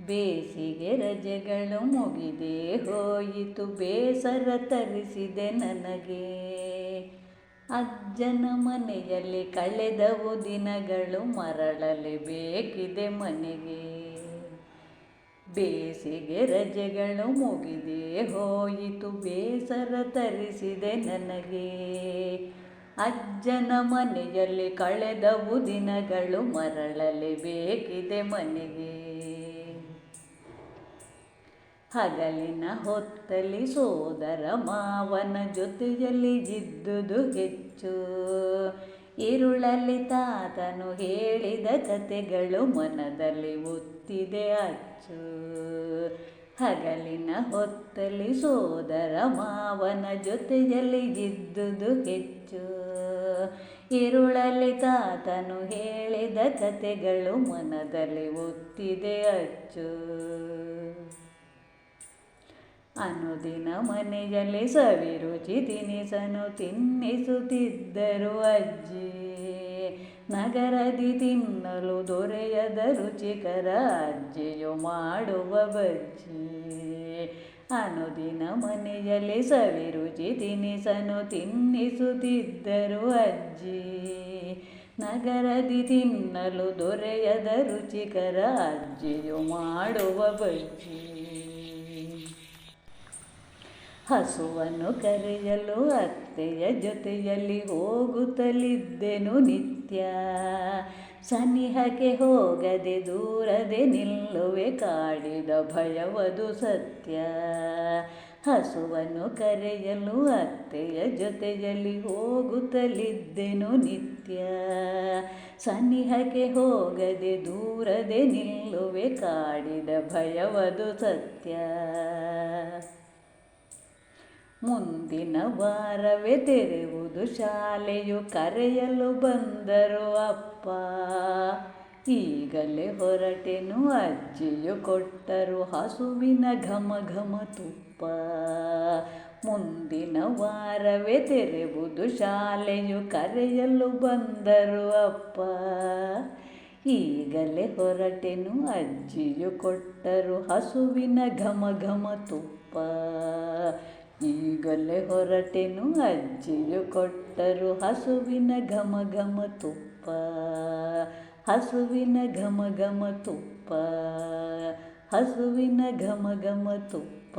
ಬೇಸಿಗೆ ರಜೆಗಳು ಮುಗಿದೆ ಹೋಯಿತು, ಬೇಸರ ತರಿಸಿದೆ ನನಗೆ. ಅಜ್ಜನ ಮನೆಯಲ್ಲಿ ಕಳೆದವು ದಿನಗಳು, ಮರಳಲೆ ಬೇಕಿದೆ ಮನೆಗೆ. ಬೇಸಿಗೆ ರಜೆಗಳು ಮುಗಿದೆ ಹೋಯಿತು, ಬೇಸರ ತರಿಸಿದೆ ನನಗೆ. ಅಜ್ಜನ ಮನೆಯಲ್ಲಿ ಕಳೆದವು ದಿನಗಳು, ಮರಳಲೆ ಬೇಕಿದೆ ಮನೆಗೆ. ಹಗಲಿನ ಹೊತ್ತಲಿ ಸೋದರ ಮಾವನ ಜೊತೆಯಲ್ಲಿ ಜಿದ್ದುದು ಹೆಚ್ಚು. ಇರುಳಲ್ಲಿ ತಾತನು ಹೇಳಿದ ಕತೆಗಳು ಮನದಲ್ಲಿ ಒತ್ತಿದೆ ಅಚ್ಚು. ಹಗಲಿನ ಹೊತ್ತಲಿ ಸೋದರ ಮಾವನ ಜೊತೆಯಲ್ಲಿ ಜಿದ್ದುದು ಹೆಚ್ಚು. ಇರುಳಲ್ಲಿ ತಾತನು ಹೇಳಿದ ಕತೆಗಳು ಮನದಲ್ಲಿ ಒತ್ತಿದೆ ಅಚ್ಚು. ಅನುದಿನ ಮನೆಯಲ್ಲಿ ಸವಿರುಚಿ ತಿನಿಸನು ತಿನ್ನಿಸುತ್ತಿದ್ದರು ಅಜ್ಜಿ ನಗರದಿ ತಿನ್ನಲು ದೊರೆಯದ ರುಚಿಕರ ಅಜ್ಜಿಯು ಮಾಡುವ ಬಜ್ಜಿ ಅನುದಿನ ಮನೆಯಲ್ಲಿ ಸವಿರುಚಿ ತಿನಿಸನು ತಿನ್ನಿಸುತ್ತಿದ್ದರು ಅಜ್ಜಿ ನಗರದಿ ತಿನ್ನಲು ದೊರೆಯದ ರುಚಿಕರ ಅಜ್ಜಿಯು ಮಾಡುವ ಬಜ್ಜಿ ಹಸುವನ್ನು ಕರೆಯಲು ಅತ್ತೆಯ ಜೊತೆಯಲ್ಲಿ ಹೋಗುತ್ತಲಿದ್ದೆನು ನಿತ್ಯ. ಸನಿಹಕ್ಕೆ ಹೋಗದೆ ದೂರದೆ ನಿಲ್ಲುವೆ ಕಾಡಿದ ಭಯವದು ಸತ್ಯ. ಹಸುವನ್ನು ಕರೆಯಲು ಅತ್ತೆಯ ಜೊತೆಯಲ್ಲಿ ಹೋಗುತ್ತಲಿದ್ದೆನು ನಿತ್ಯ. ಸನಿಹಕ್ಕೆ ಹೋಗದೆ ದೂರದೆ ನಿಲ್ಲುವೆ ಕಾಡಿದ ಭಯವದು ಸತ್ಯ. ಮುಂದಿನ ವಾರವೇ ತೆರೆಯುವುದು ಶಾಲೆಯು ಕರೆಯಲು ಬಂದರು ಅಪ್ಪ. ಈಗಲೇ ಹೊರಟೆನು ಅಜ್ಜಿಯು ಕೊಟ್ಟರು ಹಸುವಿನ ಘಮ ಘಮ ತುಪ್ಪ. ಮುಂದಿನ ವಾರವೇ ತೆರೆಯುವುದು ಶಾಲೆಯು ಕರೆಯಲು ಬಂದರು ಅಪ್ಪ. ಈಗಲೇ ಹೊರಟೆನು ಅಜ್ಜಿಯು ಕೊಟ್ಟರು ಹಸುವಿನ ಘಮ ಘಮ ತುಪ್ಪ. ಈಗಲೇ ಹೊರಟೆನು, ಅಜ್ಜಿಯು ಕೊಟ್ಟರು ಹಸುವಿನ ಘಮ ಘಮ ತುಪ್ಪ. ಹಸುವಿನ ಘಮ ಘಮ ತುಪ್ಪ. ಹಸುವಿನ ಘಮ ಘಮ ತುಪ್ಪ.